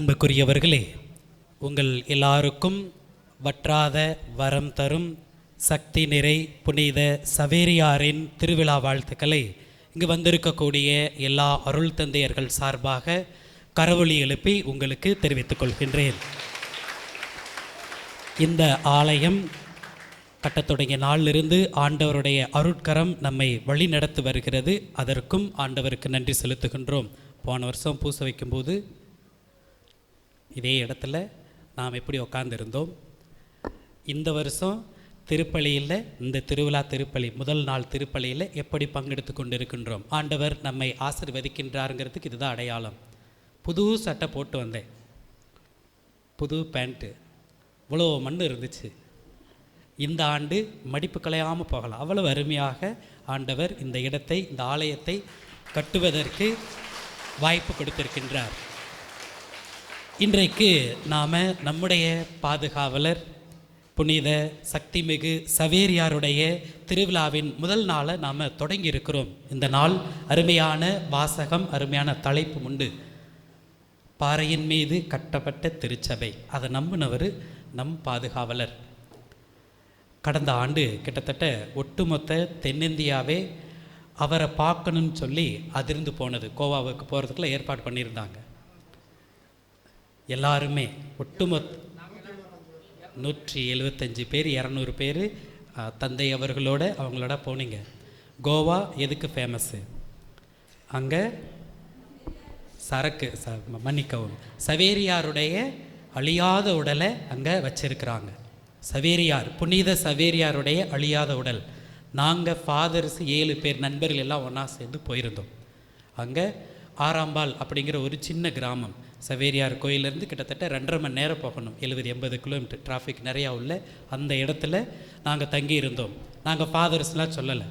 அன்புக்குரியவர்களே உங்கள் எல்லாருக்கும் வற்றாத வரம் தரும் சக்தி நிறை புனித சவேரியாரின் திருவிழா வாழ்த்துக்களை இங்கு வந்திருக்கக்கூடிய எல்லா அருள் தந்தையர்கள் சார்பாக கரவொலி எழுப்பி உங்களுக்கு தெரிவித்துக் கொள்கின்றேன். இந்த ஆலயம் கட்டத் தொடங்கிய நாளிலிருந்து ஆண்டவருடைய அருட்கரம் நம்மை வழி நடத்தி வருகிறது. அதற்கும் ஆண்டவருக்கு நன்றி செலுத்துகின்றோம். போன வருஷம் பூச வைக்கும்போது இதே இடத்துல நாம் எப்படி உக்காந்துருந்தோம்? இந்த வருஷம் திருப்பலியில் இந்த திருவிழா திருப்பலி முதல் நாள் திருப்பலியில் எப்படி பங்கெடுத்து கொண்டிருக்கின்றோம்? ஆண்டவர் நம்மை ஆசிர்வதிக்கின்றாருங்கிறதுக்கு இதுதான் அடையாளம். புது சட்டை போட்டு வந்தேன். புது பேண்ட்டு. இவ்வளோ மண் இருந்துச்சு. இந்த ஆண்டு மடிப்பு கலையாமல் போகலாம். அவ்வளவு அருமையாக ஆண்டவர் இந்த இடத்தை இந்த ஆலயத்தை கட்டுவதற்கு வாய்ப்பு கொடுத்திருக்கின்றார். இன்றைக்கு நாம் நம்முடைய பாதுகாவலர் புனித சக்திமிகு சவேரியாருடைய திருவிழாவின் முதல் நாளை நாம் தொடங்கி இருக்கிறோம் இந்த நாள் அருமையான வாசகம் அருமையான தலைப்பு உண்டு. பாறையின் மீது கட்டப்பட்ட திருச்சபை அதை நம்பினவர் நம் பாதுகாவலர். கடந்த ஆண்டு கிட்டத்தட்ட ஒட்டுமொத்த தென்னிந்தியாவே அவரை பார்க்கணும்னு சொல்லி அதிர்ந்து போனது. கோவாவுக்கு போகிறதுக்குள்ள ஏற்பாடு பண்ணியிருந்தாங்க. எல்லாருமே ஒட்டுமொத்த நூற்றி எழுபத்தஞ்சு பேர் இரநூறு பேர் தந்தை அவர்களோட அவங்களோட போனீங்க. கோவா எதுக்கு ஃபேமஸ்ஸு அங்கே சரக்கு ச மன்னிக்கவும் சவேரியாருடைய அழியாத உடலை அங்கே வச்சிருக்கிறாங்க. சவேரியார் புனித சவேரியாருடைய அழியாத உடல். நாங்கள் ஃபாதர்ஸ் ஏழு பேர் நண்பர்கள் எல்லாம் ஒன்றா சேர்ந்து போயிருந்தோம். அங்கே ஆறாம்பால் அப்படிங்கிற ஒரு சின்ன கிராமம். சவேரியார் கோயிலேருந்து கிட்டத்தட்ட ரெண்டரை மணி நேரம் போகணும். எழுபது எண்பது கிலோமீட்டர். டிராஃபிக் நிறையா உள்ள அந்த இடத்துல நாங்கள் தங்கி இருந்தோம் நாங்கள் ஃபாதர்ஸ்லாம் சொல்லலை.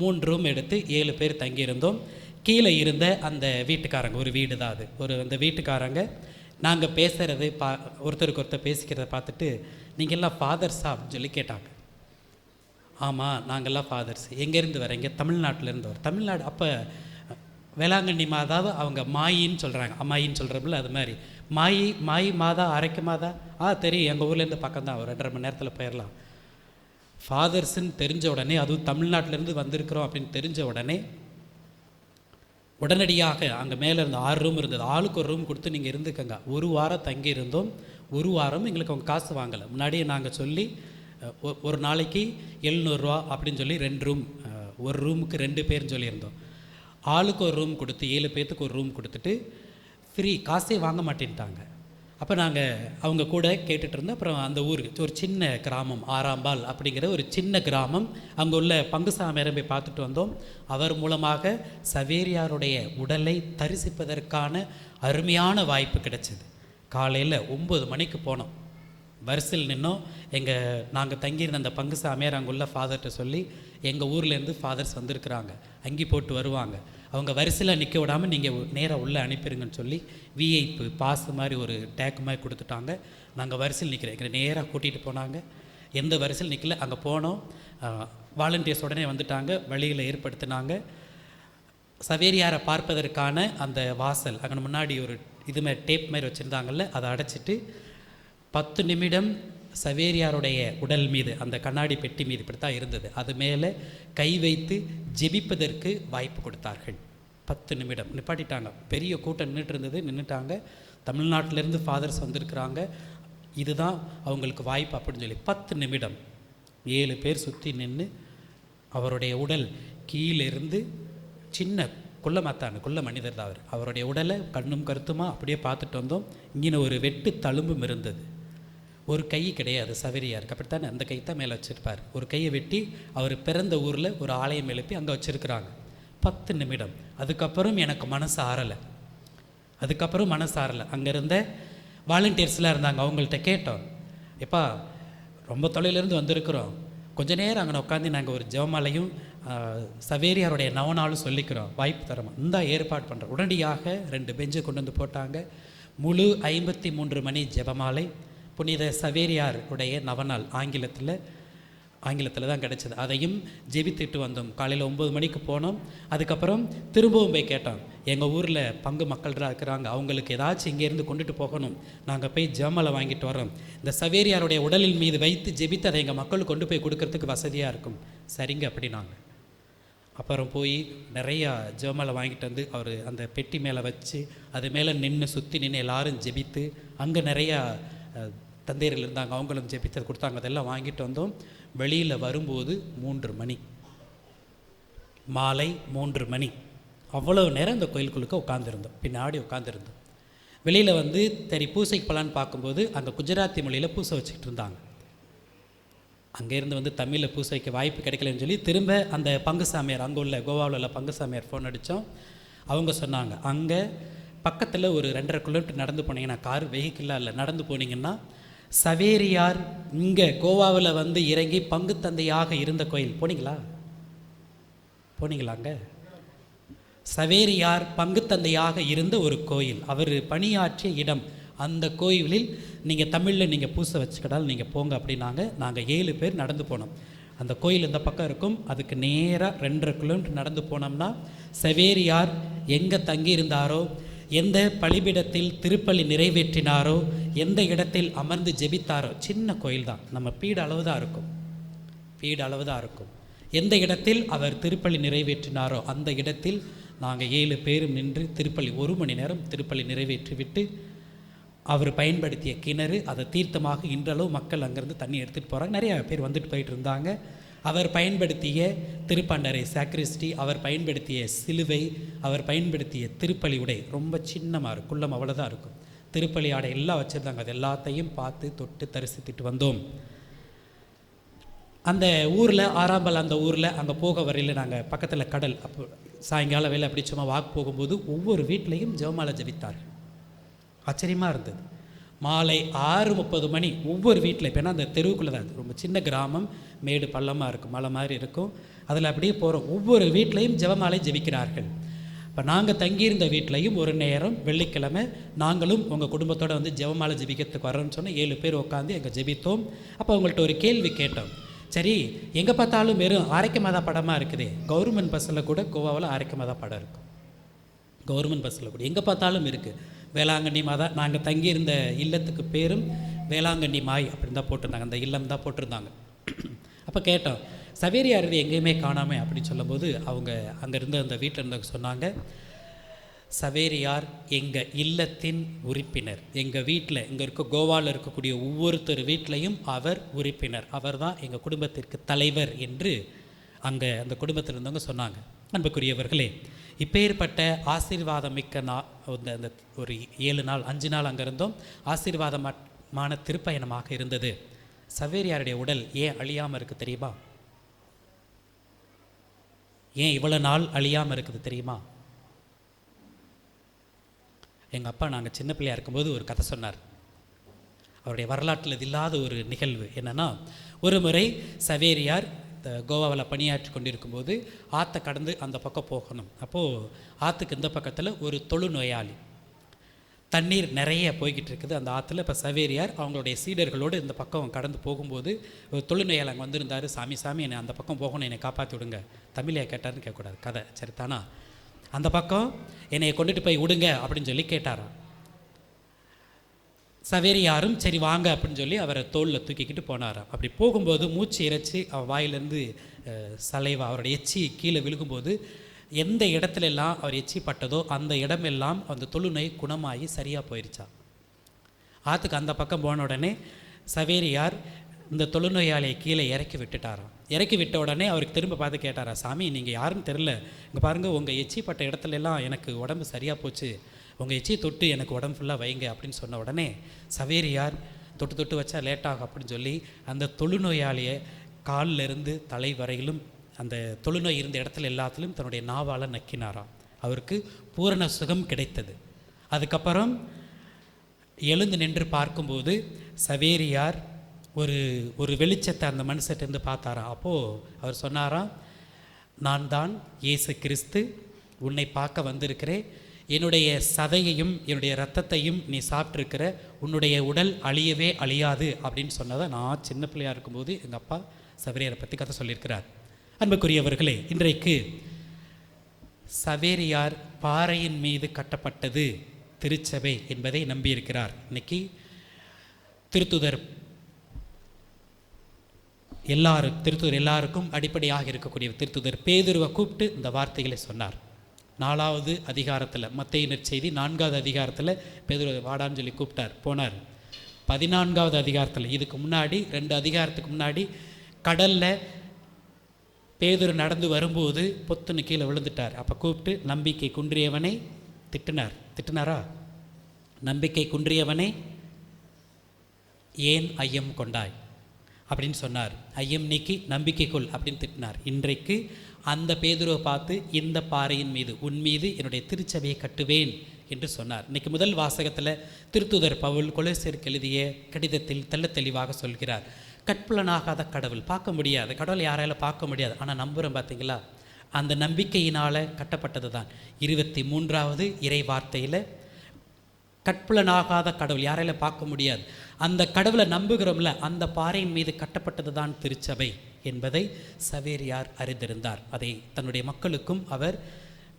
மூணு ரூம் எடுத்து ஏழு பேர் தங்கியிருந்தோம். கீழே இருந்த அந்த வீட்டுக்காரங்க ஒரு வீடு தான் அது. ஒரு அந்த வீட்டுக்காரங்க நாங்கள் பேசுகிறது பா ஒருத்தருக்கு ஒருத்தர் பேசிக்கிறத பார்த்துட்டு நீங்கள்லாம் ஃபாதர்ஸா அப்படின்னு சொல்லி கேட்டாங்க. ஆமாம் நாங்கள்லாம் ஃபாதர்ஸ் எங்கேருந்து வரீங்க தமிழ்நாட்டிலேருந்து வர தமிழ்நாடு அப்போ வேளாங்கண்ணி மாதாவை அவங்க மாயின்னு சொல்கிறாங்க அம்மாயின்னு சொல்கிறப்பல அது மாதிரி. மாயி மாயி மாதா அரைக்க மாதா? ஆ தெரியும். எங்கள் ஊர்லேருந்து பக்கம் தான் ஒரு ரெண்டரை மணி நேரத்தில் போயிடலாம் ஃபாதர்ஸுன்னு தெரிஞ்ச உடனே அதுவும் தமிழ்நாட்டிலேருந்து வந்திருக்கிறோம் அப்படின்னு தெரிஞ்ச உடனே உடனடியாக அங்கே மேலே இருந்த ஆறு ரூம் இருந்தது. ஆளுக்கு ஒரு ரூம் கொடுத்து நீங்கள் இருந்துக்கங்க. ஒரு வாரம் தங்கி இருந்தோம் ஒரு வாரம் எங்களுக்கு அவங்க காசு வாங்கலை. முன்னாடியே நாங்கள் சொல்லி ஒ- ஒரு நாளைக்கு எழுநூறுரூவா அப்படின்னு சொல்லி ரெண்டு ரூம் ஒரு ரூமுக்கு ரெண்டு பேர்னு சொல்லியிருந்தோம். ஆளுக்கு ஒரு ரூம் கொடுத்து ஏழு பேர்த்துக்கு ஒரு ரூம் கொடுத்துட்டு ஃப்ரீ காசே வாங்க மாட்டேன்ட்டாங்க. அப்போ நாங்கள் அவங்க கூட கேட்டுட்டு இருந்தோம். அப்புறம் அந்த ஊருக்கு ஒரு சின்ன கிராமம் ஆறாம்பால் அப்படிங்கிற ஒரு சின்ன கிராமம். அங்கே உள்ள பங்குசாமியரை போய் பார்த்துட்டு வந்தோம். அவர் மூலமாக சவேரியாருடைய உடலை தரிசிப்பதற்கான அருமையான வாய்ப்பு கிடைச்சிது. காலையில் ஒம்பது மணிக்கு போனோம். வரிசையில் நின்னோம். எங்கள் நாங்கள் தங்கியிருந்த அந்த பங்கு சாமியார் அங்குள்ள ஃபாதர்கிட்ட சொல்லி எங்கள் ஊர்லேருந்து ஃபாதர்ஸ் வந்திருக்கிறாங்க. அங்கி போட்டு வருவாங்க. அவங்க வரிசையில் நிற்க விடாமல் நீங்கள் நேராக உள்ளே அனுப்பிடுங்கன்னு சொல்லி விஐப்பு பாஸ் மாதிரி ஒரு டேக் மாதிரி கொடுத்துட்டாங்க. நாங்கள் வரிசையில் நிற்கிறேன் எங்களை நேராக கூட்டிகிட்டு போனாங்க. எந்த வரிசையில் நிற்கல அங்கே போனோம். வாலண்டியர்ஸ் உடனே வந்துட்டாங்க. வழியில் ஏற்படுத்தினாங்க. சவேரியாரை பார்ப்பதற்கான அந்த வாசல் அங்கே முன்னாடி ஒரு இது மாதிரி டேப் மாதிரி வச்சுருந்தாங்கல்ல அதை அடைச்சிட்டு பத்து நிமிடம் சவேரியாருடைய உடல் மீது அந்த கண்ணாடி பெட்டி மீது இப்படித்தான் இருந்தது. அது மேலே கை வைத்து ஜெபிப்பதற்கு வாய்ப்பு கொடுத்தார்கள். பத்து நிமிடம். நிப்பாட்டிட்டாங்க. பெரிய கூட்டம் நின்றுட்டு இருந்தது நின்றுட்டாங்க. தமிழ்நாட்டிலேருந்து ஃபாதர்ஸ் வந்திருக்கிறாங்க. இதுதான் அவங்களுக்கு வாய்ப்பு அப்படின்னு சொல்லி பத்து நிமிடம் ஏழு பேர் சுற்றி நின்று அவருடைய உடல் கீழிருந்து சின்ன குள்ள மாத்தான குள்ள மனிதர் தான் அவர். அவருடைய உடலை கண்ணும் கருத்துமாக அப்படியே பார்த்துட்டு வந்தோம். இங்கே ஒரு வெட்டு தழும்பும் இருந்தது. ஒரு கை கிடையாது சவரியாருக்கு அப்படித்தானே? அந்த கை தான் மேலே வச்சுருப்பார். ஒரு கையை வெட்டி அவர் பிறந்த ஊரில் ஒரு ஆலயம் எழுப்பி அங்கே வச்சுருக்கிறாங்க. பத்து நிமிடம். அதுக்கப்புறம் எனக்கு மனசு ஆறலை. அதுக்கப்புறம் மனசு ஆறலை. அங்கே இருந்த வாலண்டியர்ஸ்லாம் இருந்தாங்க. அவங்கள்ட்ட கேட்டோம். எப்பா ரொம்ப தொலைலேருந்து வந்திருக்கிறோம். கொஞ்ச நேரம் அங்கே உட்காந்து நாங்கள் ஒரு ஜெவமாலையும் சவேரியாருடைய நவனாலும் சொல்லிக்கிறோம். வாய்ப்பு தரோம்? இந்த ஏற்பாடு பண்ணுறோம் உடனடியாக ரெண்டு பெஞ்சை கொண்டு வந்து போட்டாங்க. முழு ஐம்பத்தி மூன்று மணி ஜெபமாலை. புனித சவேரியார் உடைய நவநாள் ஆங்கிலத்தில் ஆங்கிலத்தில் தான் கிடச்சிது. அதையும் ஜெபித்துட்டு வந்தோம். காலையில் ஒம்பது மணிக்கு போனோம். அதுக்கப்புறம் திரும்பவும் போய் கேட்டோம். எங்கள் ஊரில் பங்கு மக்கள்லாம் இருக்கிறாங்க. அவங்களுக்கு ஏதாச்சும் இங்கேருந்து கொண்டுட்டு போகணும். நாங்கள் போய் ஜமலை வாங்கிட்டு வரோம் இந்த சவேரியாருடைய உடலில் மீது வைத்து ஜெபித்து அதை எங்கள் மக்களுக்கு கொண்டு போய் கொடுக்கறதுக்கு வசதியாக இருக்கும். சரிங்க அப்படின்னாங்க. அப்புறம் போய் நிறையா ஜெமலை வாங்கிட்டு வந்து அவர் அந்த பெட்டி மேலே வச்சு அது மேலே நின்று சுற்றி நின்று எல்லாரும் ஜெபித்து அங்கே நிறையா தந்தையர்கள் இருந்தாங்க அவங்களும் ஜெபித்தது கொடுத்தாங்க. அதெல்லாம் வாங்கிட்டு வந்தோம். வெளியில் வரும்போது மூன்று மணி. மாலை மூன்று மணி. அவ்வளோ நேரம் அந்த கோயிலுக்குள்ளுக்க உட்காந்துருந்தோம் பின்னாடி உட்காந்துருந்தோம் வெளியில் வந்து சரி பூசைக்கு போகலான்னு பார்க்கும்போது அங்கே குஜராத்தி மொழியில் பூசை வச்சுக்கிட்டு இருந்தாங்க. அங்கேருந்து வந்து தமிழில் பூசை வைக்க வாய்ப்பு கிடைக்கலன்னு சொல்லி திரும்ப அந்த பங்கு சாமியார் அங்கே உள்ள கோவாவில் உள்ள பங்கு சாமியார் ஃபோன் அடித்தோம் அவங்க சொன்னாங்க அங்கே பக்கத்தில் ஒரு ரெண்டரை கிலோமீட்டர் நடந்து போனீங்கன்னா கார் வெஹிக்கிளாக இல்லை நடந்து போனீங்கன்னா சவேரியார் இங்கே கோவாவில் வந்து இறங்கி பங்கு தந்தையாக இருந்த கோயில். போனீங்களா? போனீங்களாங்க? சவேரியார் பங்கு தந்தையாக இருந்த ஒரு கோயில். அவர் பணியாற்றிய இடம். அந்த கோயிலில் நீங்கள் தமிழில் நீங்கள் பூசை வச்சுக்கிட்டால் நீங்கள் போங்க அப்படின்னாங்க. நாங்கள் ஏழு பேர் நடந்து போனோம். அந்த கோயில் இந்த பக்கம் இருக்கும். அதுக்கு நேராக ரெண்டரை கிலோமீட்டர் நடந்து போனோம்னா சவேரியார் எங்கே தங்கியிருந்தாரோ எந்த பலிபிடத்தில் திருப்பலி நிறைவேற்றினாரோ எந்த இடத்தில் அமர்ந்து ஜெபித்தாரோ சின்ன கோயில் தான் நம்ம பீடு அளவு தான் இருக்கும். பீடு அளவு தான் இருக்கும். எந்த இடத்தில் அவர் திருப்பலி நிறைவேற்றினாரோ அந்த இடத்தில் நாங்கள் ஏழு பேரும் நின்று திருப்பலி ஒரு மணி நேரம் திருப்பலி நிறைவேற்றிவிட்டு அவர் பயன்படுத்திய கிணறு அதை தீர்த்தமாக இன்றளவு மக்கள் அங்கேருந்து தண்ணி எடுத்துகிட்டு போகிறாங்க நிறையா பேர் வந்துட்டு போயிட்டு இருந்தாங்க. அவர் பயன்படுத்திய திருப்பண்டரை சாக்ரிஸ்டி அவர் பயன்படுத்திய சிலுவை அவர் பயன்படுத்திய திருப்பலி உடை ரொம்ப சின்னமாக இருக்கும் குள்ளம் அவ்வளோதான் இருக்கும். திருப்பலி ஆடை எல்லாம் வச்சுருந்தாங்க. அது எல்லாத்தையும் பார்த்து தொட்டு தரிசித்துட்டு வந்தோம். அந்த ஊரில் ஆறாம்பல் அந்த ஊரில் அங்கே போக வரையில் நாங்கள் பக்கத்தில் கடல். அப்போ சாயங்கால வேலை அப்படி சும்மா வாக் போகும்போது ஒவ்வொரு வீட்லேயும் ஜெவமாலை ஜெபித்தார்கள். ஆச்சரியமாக இருந்தது. மாலை ஆறு முப்பது மணி ஒவ்வொரு வீட்டில் இப்போ ஏன்னா அந்த தெருவுக்குள்ளே தான் ரொம்ப சின்ன கிராமம். மேடு பள்ளமாக இருக்கும் மலை மாதிரி இருக்கும். அதில் அப்படியே போகிறோம் ஒவ்வொரு வீட்லேயும் ஜெபமாலை ஜெபிக்கிறார்கள். இப்போ நாங்கள் தங்கியிருந்த வீட்லேயும் ஒரு நேரம் வெள்ளிக்கிழமை நாங்களும் உங்கள் குடும்பத்தோடு வந்து ஜெபமாலை ஜெபிக்கிறதுக்கு வரோன்னு சொன்னால் ஏழு பேர் உட்காந்து எங்கள் ஜெபித்தோம். அப்போ அவங்கள்ட்ட ஒரு கேள்வி கேட்டோம். சரி எங்கே பார்த்தாலும் வெறும் ஆரோக்கிய மாதா படமாக இருக்குது. கவர்மெண்ட் பஸ்ஸில் கூட கோவாவில் ஆரோக்கிய மாதா படம் இருக்கும். கவர்மெண்ட் பஸ்ஸில் கூட. எங்கே பார்த்தாலும் இருக்குது வேளாங்கண்ணி மாதா நாங்கள் தங்கியிருந்த இல்லத்துக்கு பேரும் வேளாங்கண்ணி மாய் அப்படின்னு தான் போட்டிருந்தாங்க. அந்த இல்லம் தான் போட்டிருந்தாங்க. அப்போ கேட்டோம் சவேரி அருவி எங்கேயுமே காணாமே? அப்படின்னு சொல்லும்போது அவங்க அங்கேருந்து அந்த வீட்டில் இருந்தவங்க சொன்னாங்க சவேரியார் எங்கள் இல்லத்தின் உறுப்பினர். எங்கள் வீட்டில் இங்கே இருக்க கோவாவில் இருக்கக்கூடிய ஒவ்வொருத்தர் வீட்லேயும் அவர் உறுப்பினர். அவர் தான் எங்கள் குடும்பத்திற்கு தலைவர் என்று அங்கே அந்த குடும்பத்தில் இருந்தவங்க சொன்னாங்க. அன்புக்குரியவர்களே இப்பேற்பட்ட ஆசீர்வாதம் மிக்க நா அந்த அந்த ஒரு ஏழு நாள் அஞ்சு நாள் அங்கே இருந்தோம். ஆசீர்வாதமான திருப்பயணமாக இருந்தது. சவேரியாருடைய உடல் ஏன் அழியாமல் இருக்குது தெரியுமா? ஏன் இவ்வளோ நாள் அழியாமல் இருக்குது தெரியுமா? எங்கள் அப்பா நாங்கள் சின்ன பிள்ளையாக இருக்கும்போது ஒரு கதை சொன்னார். அவருடைய வரலாற்றில் இது இல்லாத ஒரு நிகழ்வு என்னென்னா ஒரு முறை சவேரியார் இந்த கோவாவில் பணியாற்றி கொண்டிருக்கும்போது ஆற்றை கடந்து அந்த பக்கம் போகணும். அப்போது ஆற்றுக்கு இந்த பக்கத்தில் ஒரு தொழுநோயாளி தண்ணீர் நிறைய போய்கிட்டு இருக்குது அந்த ஆற்றுல இப்போ சவேரியார் அவங்களுடைய சீடர்களோடு இந்த பக்கம் கடந்து போகும்போது ஒரு அங்கே வந்திருந்தார். சாமி சாமி என்னை அந்த பக்கம் போகணும். என்னை காப்பாற்றி விடுங்க. தமிழையை கேட்டார்னு கேட்கக்கூடாது. கதை. சரி தானா? அந்த பக்கம் என்னை கொண்டுட்டு போய் விடுங்க அப்படின்னு சொல்லி கேட்டாராம். சவேரியாரும் சரி வாங்க அப்படின்னு சொல்லி அவரை தோளில் தூக்கிக்கிட்டு போனாராம். அப்படி போகும்போது மூச்சு இறைச்சி அவர் வாயிலேருந்து சலைவா அவருடைய எச்சி கீழே விழுகும்போது எந்த இடத்துலலாம் அவர் எச்சி பட்டதோ அந்த இடமெல்லாம் அந்த தொழுநோய் குணமாகி சரியாக போயிருச்சா? ஆற்றுக்கு அந்த பக்கம் போன உடனே சவேரியார் இந்த தொழுநோயாளியை கீழே இறக்கி விட்டுட்டாராம். இறக்கி விட்ட உடனே அவருக்கு திரும்ப பார்த்து கேட்டாரா சாமி நீங்கள் யாருன்னு தெரில இங்கே பாருங்கள் உங்கள் எச்சி பட்ட எனக்கு உடம்பு சரியாக போச்சு. உங்கள் எச்சி தொட்டு எனக்கு உடம்பு ஃபுல்லாக வைங்க அப்படின்னு சொன்ன உடனே சவேரியார் தொட்டு தொட்டு வச்சா லேட்டாகும் அப்படின்னு சொல்லி அந்த தொழுநோயாளியை காலிலிருந்து தலை வரையிலும் அந்த தொழுநோய் இருந்த இடத்துல எல்லாத்துலேயும் தன்னுடைய நாவால் நக்கினாராம். அவருக்கு பூரண சுகம் கிடைத்தது. அதுக்கப்புறம் எழுந்து நின்று பார்க்கும்போது சவேரியார் ஒரு ஒரு வெளிச்சத்தை அந்த மனுஷர்கிட்டருந்து பார்த்தாராம். அப்போது அவர் சொன்னாராம் நான் தான் இயேசு கிறிஸ்து உன்னை பார்க்க வந்திருக்கிறேன். என்னுடைய சதையையும் என்னுடைய ரத்தத்தையும் நீ சாப்பிட்ருக்கிற உன்னுடைய உடல் அழியவே அழியாது. அப்படின்னு சொன்னதை நான் சின்ன பிள்ளையா இருக்கும்போது எங்கள் அப்பா சவரியரை பற்றி கதை சொல்லியிருக்கிறார். அன்புக்குரியவர்களே இன்றைக்கு சவேரியார் பாறையின் மீது கட்டப்பட்டது திருச்சபை என்பதை நம்பியிருக்கிறார். இன்னைக்கு திருத்துதர் எல்லாரும் திருத்துதர் எல்லாருக்கும் அடிப்படையாக இருக்கக்கூடிய திருத்துதர் பேதுருவை கூப்பிட்டு இந்த வார்த்தைகளை சொன்னார். நாலாவது அதிகாரத்தில் மத்திய நற்செய்தி நான்காவது அதிகாரத்தில் பேதுரு வாடான்னு சொல்லி கூப்பிட்டார் போனார். பதினான்காவது அதிகாரத்தில் இதுக்கு முன்னாடி ரெண்டு அதிகாரத்துக்கு முன்னாடி கடலில் பேதுரு நடந்து வரும்போது பொத்துன்னு கீழே விழுந்துட்டார். அப்போ கூப்பிட்டு நம்பிக்கை குன்றியவனை திட்டினார். திட்டினாரா? நம்பிக்கை குன்றியவனை ஏன் ஐயம் கொண்டாய்? அப்படின்னு சொன்னார். ஐயம் நீக்கி நம்பிக்கை கொள் அப்படின்னு திட்டினார். இன்றைக்கு அந்த பேதுருவை பார்த்து இந்த பாறையின் மீது உன் மீது என்னுடைய திருச்சபையை கட்டுவேன் என்று சொன்னார். இன்றைக்கி முதல் வாசகத்தில் திருத்துதர் பவுல் கொலேசியருக்கு எழுதிய கடிதத்தில் தெள்ளத் தெளிவாக சொல்கிறார். கற்புலனாகாத கடவுள். பார்க்க முடியாது. கடவுளை யாரால பார்க்க முடியாது. ஆனால் நம்புகிறோம் பார்த்தீங்களா அந்த நம்பிக்கையினால் கட்டப்பட்டது தான் இருபத்தி மூன்றாவது இறை வார்த்தையில் கற்புலனாகாத கடவுள். யாரால பார்க்க முடியாது. அந்த கடவுளை நம்புகிறோம்ல அந்த பாறையின் மீது கட்டப்பட்டது தான் திருச்சபை என்பதை சவேரியார் அறிந்திருந்தார். அதை தன்னுடைய மக்களுக்கும் அவர்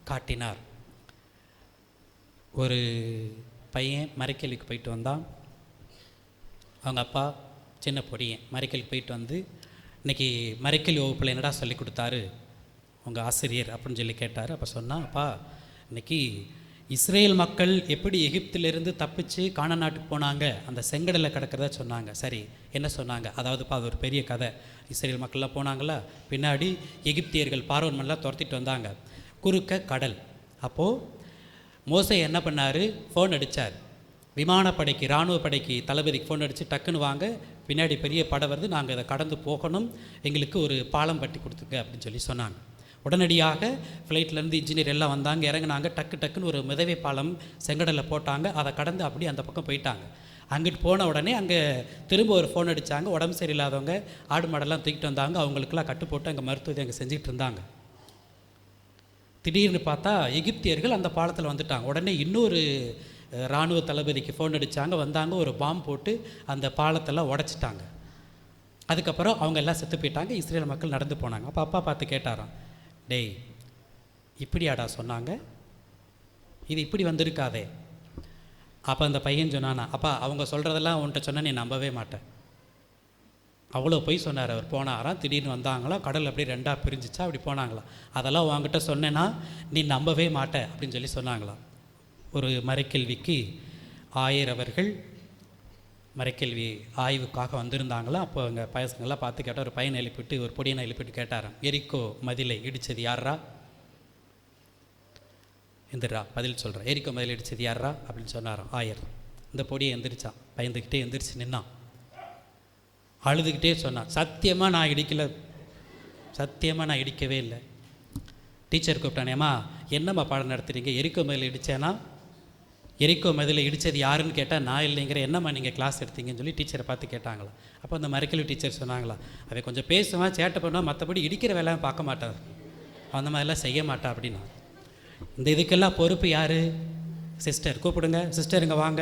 காட்டினார். ஒரு பையன் மறைக்கேள்விக்கு போயிட்டு வந்தான். அவங்க அப்பா சின்ன பொடியன் மறைக்கல் போயிட்டு வந்து இன்னைக்கு மறைக்கல் வகுப்பில் என்னடா சொல்லி கொடுத்தாரு? உங்கள் ஆசிரியர் அப்படின்னு சொல்லி கேட்டார். அப்போ சொன்னால் அப்பா இன்னைக்கு இஸ்ரேல் மக்கள் எப்படி எகிப்திலிருந்து தப்பிச்சு காண நாட்டுக்கு போனாங்க? அந்த செங்கடலை கிடக்கிறத சொன்னாங்க. சரி என்ன சொன்னாங்க? அதாவதுப்பா அது ஒரு பெரிய கதை. இஸ்ரேல் மக்கள்லாம் போனாங்களா? பின்னாடி எகிப்தியர்கள் பார்வன்மெல்லாம் துரத்திட்டு வந்தாங்க. குறுக்க கடல். அப்போது மோசை என்ன பண்ணார்? ஃபோன் அடித்தார் விமானப்படைக்கு இராணுவ படைக்கு தளபதிக்கு ஃபோன் அடித்து டக்குன்னு வாங்க பின்னாடி பெரிய படம் வருது நாங்கள் இதை கடந்து போகணும் எங்களுக்கு ஒரு பாலம் கட்டி கொடுத்துங்க அப்படின்னு சொல்லி சொன்னாங்க. உடனடியாக ஃப்ளைட்லேருந்து இன்ஜினியர் எல்லாம் வந்தாங்க இறங்குனாங்க டக்கு டக்குன்னு ஒரு மிதவை பாலம் செங்கடலில் போட்டாங்க அதை கடந்து அப்படியே அந்த பக்கம் போயிட்டாங்க. அங்கிட்டு போன உடனே அங்கே திரும்ப ஒரு ஃபோன் அடித்தாங்க உடம்பு சரியில்லாதவங்க ஆடு மாடெல்லாம் தூக்கிட்டு வந்தாங்க அவங்களுக்கெல்லாம் கட்டு போட்டு அங்கே மருத்துவத்தை அங்கே செஞ்சுக்கிட்டு இருந்தாங்க. திடீர்னு பார்த்தா எகிப்தியர்கள் அந்த பாலத்தில் வந்துட்டாங்க. உடனே இன்னொரு இராணுவ தளபதிக்கு ஃபோன் அடித்தாங்க வந்தாங்க ஒரு பாம்பு போட்டு அந்த பாலத்தெல்லாம் உடைச்சிட்டாங்க. அதுக்கப்புறம் அவங்க எல்லாம் செத்து போயிட்டாங்க. இஸ்ரேல் மக்கள் நடந்து போனாங்க. அப்போ அப்பா பார்த்து கேட்டாராம் டேய் இப்படியாடா சொன்னாங்க? இது இப்படி வந்திருக்காதே. அப்போ அந்த பையன் சொன்னானா அப்பா அவங்க சொல்கிறதெல்லாம் உன்கிட்ட சொன்னால் நீ நம்பவே மாட்டேன். அவ்வளோ பொய் சொன்னார் அவர். போனாராம். திடீர்னு வந்தாங்களா. கடல் அப்படியே ரெண்டாக பிரிஞ்சிச்சா அப்படி போனாங்களாம். அதெல்லாம் உங்ககிட்ட சொன்னேன்னா நீ நம்பவே மாட்ட அப்படின்னு சொல்லி சொன்னாங்களாம். ஒரு மறைக்கேள்விக்கு ஆயர் அவர்கள் மறைக்கேள்வி ஆய்வுக்காக வந்திருந்தாங்களா? அப்போ அங்கே பயசங்கள்லாம் பார்த்து கேட்டால் ஒரு பையனை எழுப்பிட்டு ஒரு பொடியனை எழுப்பிட்டு கேட்டாராம். எரிக்கோ மதிலை இடித்தது யாரா எந்திரா பதில் சொல்கிறேன் எரிக்கோ மதில் இடிச்சது யாரா அப்படின்னு சொன்னாராம். ஆயர். இந்த பொடியை எந்திரிச்சான் பயந்துக்கிட்டே எந்திரிச்சு நின்னான். அழுதுகிட்டே சொன்னான். சத்தியமாக நான் இடிக்கல. சத்தியமாக நான் இடிக்கவே இல்லை. டீச்சர் கூப்பிட்டானேம்மா என்னம்மா பாடம் நடத்துகிறீங்க எரிக்கோ மதில் இடித்தேன்னா எரிக்கோ மதில் இடித்தது யாருன்னு கேட்டால் நான் இல்லைங்கிற என்னம்மா நீங்கள் கிளாஸ் எடுத்தீங்கன்னு சொல்லி டீச்சரை பார்த்து கேட்டாங்களா அப்போ அந்த மறைக்கலி டீச்சர் சொன்னாங்களா அவன் கொஞ்சம் பேசுவான் சேட்டை பண்ணுவான் மற்றபடி இடிக்கிற வேலையை பார்க்க மாட்டான். அந்த மாதிரிலாம் செய்ய மாட்டான் அப்படின்னா இந்த இதுக்கெல்லாம் பொறுப்பு யார்? சிஸ்டர் கூப்பிடுங்க சிஸ்டர் இங்கே வாங்க.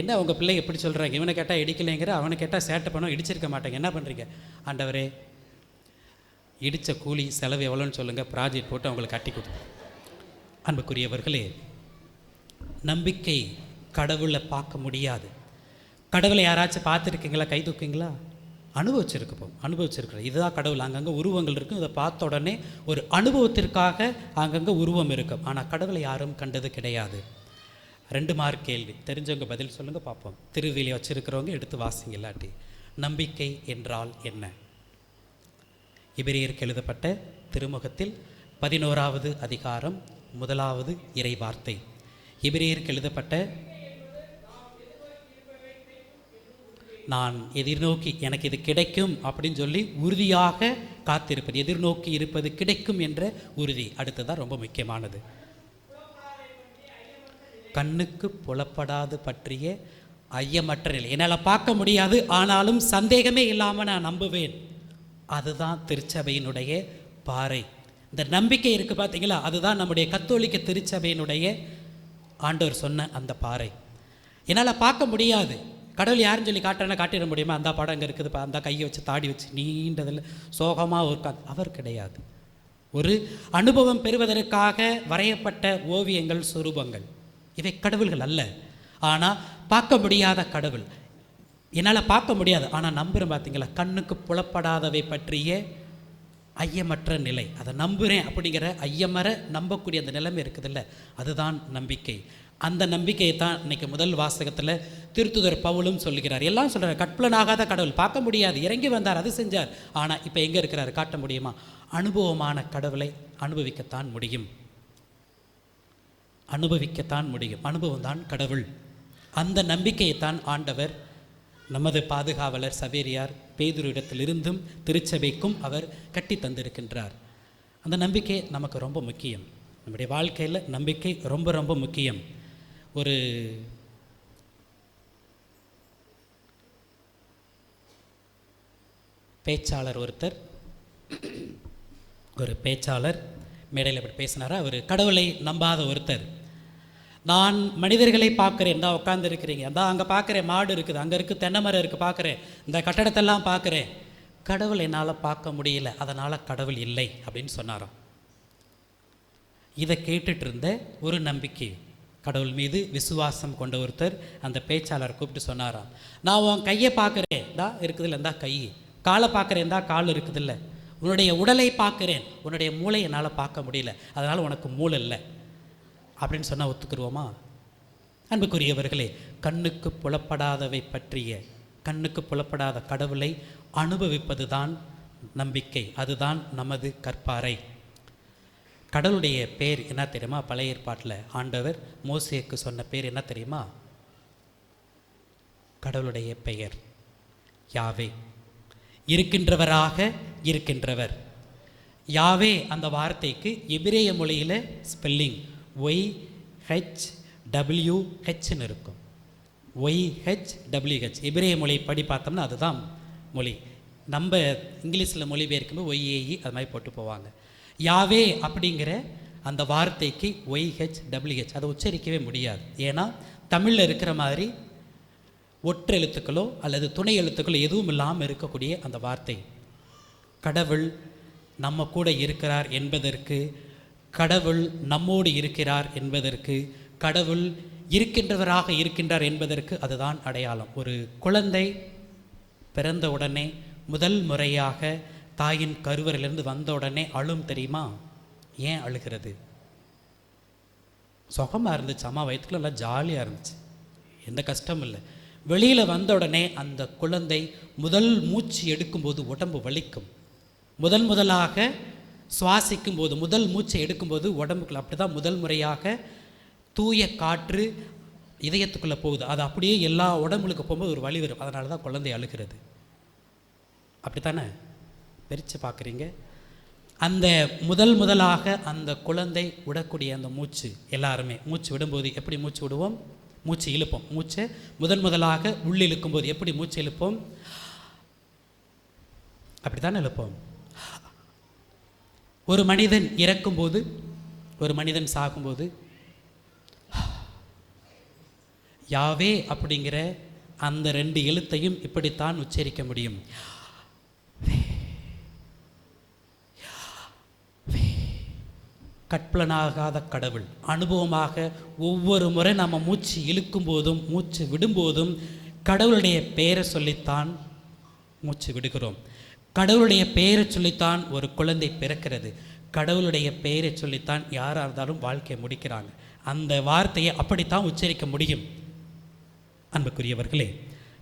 என்ன உங்கள் பிள்ளை எப்படி சொல்கிறாங்க இவனை கேட்டால் இடிக்கலைங்கிற அவனை கேட்டால் சேட்டை பண்ணோம் இடிச்சிருக்க மாட்டாங்க. என்ன பண்ணுறீங்க ஆண்டவரே இடித்த கூலி செலவு எவ்வளோன்னு சொல்லுங்கள் ப்ராஜெக்ட் போட்டு அவங்களுக்கு கட்டி கொடுத்து அன்புக்குரியவர்களே நம்பிக்கை கடவுளை பார்க்க முடியாது. கடவுளை யாராச்சும் பார்த்துருக்கீங்களா? கை தூக்குங்களா அனுபவிச்சிருக்கப்போம் அனுபவிச்சிருக்கிறோம் இதுதான் கடவுள். அங்கங்கே உருவங்கள் இருக்கும். இதை பார்த்த உடனே ஒரு அனுபவத்திற்காக அங்கங்கே உருவம் இருக்கும். ஆனால் கடவுளை யாரும் கண்டது கிடையாது. ரெண்டு மார்க் கேள்வி. தெரிஞ்சவங்க பதில் சொல்லுங்கள் பார்ப்போம். திருவிழி வச்சுருக்கிறவங்க எடுத்து வாசிங்க இல்லாட்டி. நம்பிக்கை என்றால் என்ன? இபிரியருக்கு எழுதப்பட்ட திருமுகத்தில் பதினோராவது அதிகாரம் முதலாவது இறை வார்த்தை எழுதப்பட்ட நான் எதிர்நோக்கி எனக்கு இது கிடைக்கும் அப்படின்னு சொல்லி உறுதியாக காத்திருப்பது எதிர்நோக்கி இருப்பது கிடைக்கும் என்ற உறுதி. அடுத்ததான் ரொம்ப முக்கியமானது. கண்ணுக்கு புலப்படாது பற்றிய ஐயமற்ற நிலை. என்னால் பார்க்க முடியாது ஆனாலும் சந்தேகமே இல்லாமல் நான் நம்புவேன். அதுதான் திருச்சபையினுடைய பாறை. இந்த நம்பிக்கை இருக்குது பார்த்தீங்களா அதுதான் நம்முடைய கத்தோலிக்க திருச்சபையினுடைய ஆண்டவர் சொன்ன அந்த பாறை. என்னால் பார்க்க முடியாது. கடவுள் யாருன்னு சொல்லி காட்டுறேன்னா காட்டிட முடியுமா? அந்த படம் அங்கே இருக்குதுப்பா அந்த கையை வச்சு தாடி வச்சு நீண்டதில் சோகமாக இருக்காது அவர் கிடையாது. ஒரு அனுபவம் பெறுவதற்காக வரையப்பட்ட ஓவியங்கள் சுரூபங்கள். இவை கடவுள்கள் அல்ல. ஆனால் பார்க்க முடியாத கடவுள். என்னால் பார்க்க முடியாது. ஆனால் நம்புகிறேன் பார்த்தீங்களா கண்ணுக்கு புலப்படாதவை பற்றிய ஐயமற்ற நிலை. அதை நம்புகிறேன் அப்படிங்கிற ஐயமர நம்பக்கூடிய அந்த நிலைமை இருக்குதுல்ல அதுதான் நம்பிக்கை. அந்த நம்பிக்கையை தான் இன்னைக்கு முதல் வாசகத்தில் திருத்துதர் பவுலும் சொல்லுகிறார். எல்லாம் சொல்கிறார் கட்பலனாகாத கடவுள் பார்க்க முடியாது இறங்கி வந்தார் அது செஞ்சார். ஆனால் இப்போ எங்கே இருக்கிறார் காட்ட முடியுமா? அனுபவமான கடவுளை அனுபவிக்கத்தான் முடியும். அனுபவிக்கத்தான் முடியும். அனுபவம் தான் கடவுள். அந்த நம்பிக்கையைத்தான் ஆண்டவர் நமது பாதுகாவலர் சவேரியார் பேதுருவிடத்திலிருந்தும் திருச்சபைக்கும் அவர் கட்டி தந்திருக்கின்றார். அந்த நம்பிக்கை நமக்கு ரொம்ப முக்கியம். நம்முடைய வாழ்க்கையில் நம்பிக்கை ரொம்ப ரொம்ப முக்கியம். ஒரு பேச்சாளர் ஒருத்தர் ஒரு பேச்சாளர் மேடையில் இப்படி பேசினாரா? அவர் கடவுளை நம்பாத ஒருத்தர். நான் மனிதர்களை பார்க்குறேன். தான் உட்காந்துருக்கிறீங்க அந்த அங்கே பார்க்குறேன். மாடு இருக்குது. அங்கே இருக்குது தென்னை மரம் இருக்குது பார்க்குறேன். இந்த கட்டடத்தெல்லாம் பார்க்குறேன். கடவுள் என்னால் பார்க்க முடியல. அதனால் கடவுள் இல்லை அப்படின்னு சொன்னாராம். இதை கேட்டுட்டு இருந்த ஒரு நம்பிக்கை கடவுள் மீது விசுவாசம் கொண்ட ஒருத்தர் அந்த பேச்சாளர் கூப்பிட்டு சொன்னாராம். நான் உன் கையை பார்க்குறேன். தான் இருக்குதுல்ல. இருந்தா கை. காலை பார்க்குறேன். தான் கால் இருக்குதுல்ல. உன்னுடைய உடலை பார்க்குறேன். உன்னுடைய மூளை என்னால் பார்க்க முடியல. அதனால் உனக்கு மூளை இல்லை. அப்படின்னு சொன்னால் ஒத்துக்குருவோமா அன்புக்குரியவர்களே கண்ணுக்கு புலப்படாதவை பற்றிய கண்ணுக்கு புலப்படாத கடவுளை அனுபவிப்பது தான் நம்பிக்கை அதுதான் நமது கற்பாறை. கடவுளுடைய பேர் என்ன தெரியுமா? பழைய ஏற்பாட்டில் ஆண்டவர் மோசேக்கு சொன்ன பேர் என்ன தெரியுமா? கடவுளுடைய பெயர் யாவே. இருக்கின்றவராக இருக்கின்றவர். யாவே அந்த வார்த்தைக்கு எபிரேய மொழியில் ஸ்பெல்லிங் ஒய் ஹெச் டபிள்யூ ஹெச்னு இருக்கும். ஒய் ஹெச் டபிள்யூஹெச் எபிரேய மொழி படி பார்த்தோம்னா அதுதான் மொழி. நம்ம இங்கிலீஷில் மொழிபெயர்க்கும்போது ஒய்ஏஇ அது மாதிரி போட்டு போவாங்க. யாவே அப்படிங்கிற அந்த வார்த்தைக்கு ஒய்ஹெச் டபிள்யூஹெச் அதை உச்சரிக்கவே முடியாது. ஏன்னா தமிழில் இருக்கிற மாதிரி ஒற்றெழுத்துக்களோ அல்லது துணை எழுத்துக்களோ எதுவும் இல்லாமல் இருக்கக்கூடிய அந்த வார்த்தை. கடவுள் நம்ம கூட இருக்கிறார் என்பதற்கு கடவுள் நம்மோடு இருக்கிறார் என்பதற்கு கடவுள் இருக்கின்றவராக இருக்கின்றார் என்பதற்கு அதுதான் அடையாளம். ஒரு குழந்தை பிறந்த உடனே முதல் முறையாக தாயின் கருவறையிலிருந்து வந்த உடனே அழும் தெரியுமா? ஏன் அழுகிறது? சுகமாக இருந்துச்சு அம்மா வயிற்றுக்குள்ள நல்லா ஜாலியாக இருந்துச்சு. எந்த கஷ்டமும் இல்லை. வெளியில் வந்த உடனே அந்த குழந்தை முதல் மூச்சு எடுக்கும்போது உடம்பு வலிக்கும். முதல் முதலாக சுவாசிக்கும் போது முதல் மூச்சை எடுக்கும்போது உடம்புக்குள்ள அப்படி தான் முதல் முறையாக தூய காற்று இதயத்துக்குள்ளே போகுது. அது அப்படியே எல்லா உடம்புகளுக்கு போகும்போது ஒரு வழி வரும். அதனால தான் குழந்தை அழுகிறது. அப்படி தானே பிரித்து பார்க்குறீங்க. அந்த முதல் முதலாக அந்த குழந்தை விடக்கூடிய அந்த மூச்சு எல்லாருமே மூச்சு விடும்போது எப்படி மூச்சு விடுவோம்? மூச்சு இழுப்போம். மூச்சை முதன் முதலாக உள்ளிழுக்கும்போது எப்படி மூச்சு இழுப்போம்? அப்படித்தானே இழுப்போம்? ஒரு மனிதன் இறக்கும்போது ஒரு மனிதன் சாகும்போது யாவே அப்படிங்கிற அந்த ரெண்டு எழுத்தையும் இப்படித்தான் உச்சரிக்க முடியும். கட்பலனாகாத கடவுள். அனுபவமாக ஒவ்வொரு முறை நம்ம மூச்சு இழுக்கும் போதும் மூச்சு விடும்போதும் கடவுளுடைய பெயரை சொல்லித்தான் மூச்சு விடுகிறோம். கடவுளுடைய பெயரை சொல்லித்தான் ஒரு குழந்தை பிறக்கிறது. கடவுளுடைய பெயரை சொல்லித்தான் யாராக இருந்தாலும் வாழ்க்கையை முடிக்கிறாங்க. அந்த வார்த்தையை அப்படித்தான் உச்சரிக்க முடியும். அன்புக்குரியவர்களே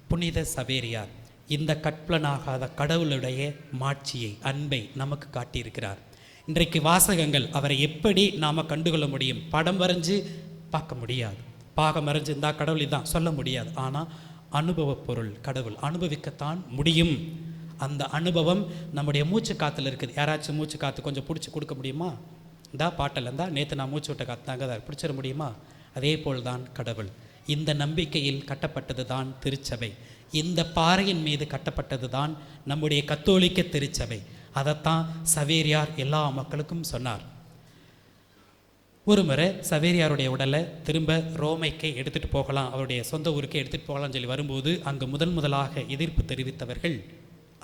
புனித சவேரியார் இந்த கற்பலனாகாத கடவுளுடைய மாட்சியை அன்பை நமக்கு காட்டியிருக்கிறார். இன்றைக்கு வாசகங்கள் அவரை எப்படி நாம் கண்டுகொள்ள முடியும்? படம் வரைஞ்சு பார்க்க முடியாது. பாகம் வரைஞ்சு இருந்தா கடவுள் இதான் சொல்ல முடியாது. ஆனால் அனுபவ பொருள் கடவுள் அனுபவிக்கத்தான் முடியும். அந்த அனுபவம் நம்முடைய மூச்சு காற்றுல இருக்குது. யாராச்சும் மூச்சு காற்று கொஞ்சம் பிடிச்சி கொடுக்க முடியுமா? இந்தா பாட்டில் இருந்தால் நேற்று நான் மூச்சு விட்ட காற்று தாங்க அதை பிடிச்சிட முடியுமா? அதே போல் தான் கடவுள். இந்த நம்பிக்கையில் கட்டப்பட்டது தான் திருச்சபை. இந்த பாறையின் மீது கட்டப்பட்டது தான் நம்முடைய கத்தோலிக்க திருச்சபை. அதைத்தான் சவேரியார் எல்லா மக்களுக்கும் சொன்னார். ஒரு முறை சவேரியாருடைய உடலை திரும்ப ரோமைக்கு எடுத்துகிட்டு போகலாம். அவருடைய சொந்த ஊருக்கு எடுத்துகிட்டு போகலாம்னு சொல்லி வரும்போது அங்கு முதன் முதலாக எதிர்ப்பு தெரிவித்தவர்கள்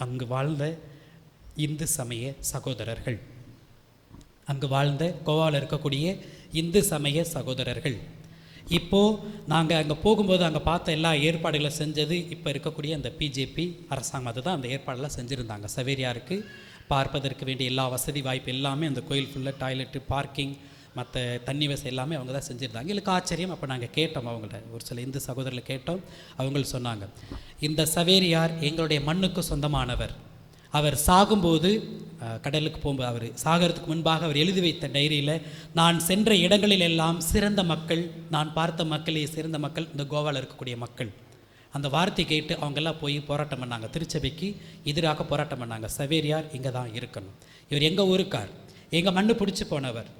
அங்கு வாழ்ந்த இந்து சமய சகோதரர்கள். அங்கு வாழ்ந்த கோவாவில் இருக்கக்கூடிய இந்து சமய சகோதரர்கள். இப்போது நாங்கள் அங்கே போகும்போது அங்கே பார்த்த எல்லா ஏற்பாடுகளை செஞ்சது இப்போ இருக்கக்கூடிய அந்த பிஜேபி அரசாங்கம் அதுதான் அந்த ஏற்பாடெல்லாம் செஞ்சுருந்தாங்க. சவேரியாருக்கு பார்ப்பதற்கு வேண்டிய எல்லா வசதி வாய்ப்பு எல்லாமே அந்த கோயில் ஃபுல்லாக டாய்லெட்டு பார்க்கிங் மற்ற தண்ணி வசதி எல்லாமே அவங்க தான் செஞ்சுருந்தாங்க. எங்களுக்கு ஆச்சரியம். அப்போ நாங்கள் கேட்டோம் அவங்கள்ட்ட. ஒரு சில இந்து சகோதரர்கள் கேட்டோம். அவங்க சொன்னாங்க இந்த சவேரியார் எங்களுடைய மண்ணுக்கு சொந்தமானவர். அவர் சாகும்போது கடலுக்கு போகும்போது அவர் சாகிறதுக்கு முன்பாக அவர் எழுதி வைத்த டைரியில் நான் சென்ற இடங்களில் எல்லாம் சிறந்த மக்கள் நான் பார்த்த மக்களே சிறந்த மக்கள் இந்த கோவாவில் இருக்கக்கூடிய மக்கள். அந்த வார்த்தை கேட்டு அவங்கெல்லாம் போய் போராட்டம் பண்ணாங்க. திருச்சபைக்கு எதிராக போராட்டம் பண்ணாங்க. சவேரியார் இங்கே தான் இருக்கணும். இவர் எங்கள் ஊருக்கார்? எங்கள் மண்ணு பிடிச்சி போனவர்?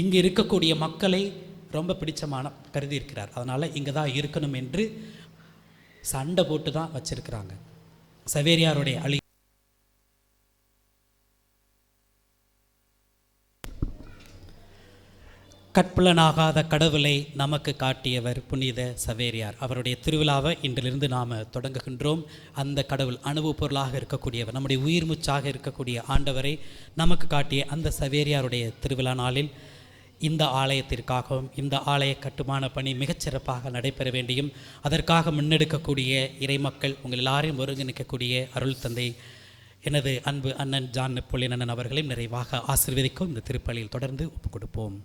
இங்கு இருக்கக்கூடிய மக்களை ரொம்ப பிடிச்சமான கருதி இருக்கிறார் அதனால் இங்கே தான் இருக்கணும் என்று சண்டை போட்டு தான் வச்சிருக்கிறாங்க. சவேரியாருடைய அழி கற்பலனாகாத கடவுளை நமக்கு காட்டியவர் புனித சவேரியார். அவருடைய திருவிழாவை இன்றிலிருந்து நாம் தொடங்குகின்றோம். அந்த கடவுள் அணுவு பொருளாக இருக்கக்கூடியவர் நம்முடைய உயிர் மூச்சாக இருக்கக்கூடிய ஆண்டவரை நமக்கு காட்டிய அந்த சவேரியாருடைய திருவிழா நாளில் இந்த ஆலயத்திற்காகவும் இந்த ஆலய கட்டுமான பணி மிகச்சிறப்பாக நடைபெற வேண்டியும் அதற்காக முன்னெடுக்கக்கூடிய இறைமக்கள் உங்கள் எல்லாரையும் ஒருங்கிணைக்கக்கூடிய அருள் தந்தை எனது அன்பு அண்ணன் ஜான் நெப்போலியன் அண்ணன் அவர்களையும் நிறைவாக ஆசீர்வதிக்கும் இந்த திருப்பலியில் தொடர்ந்து ஒப்புக் கொடுப்போம்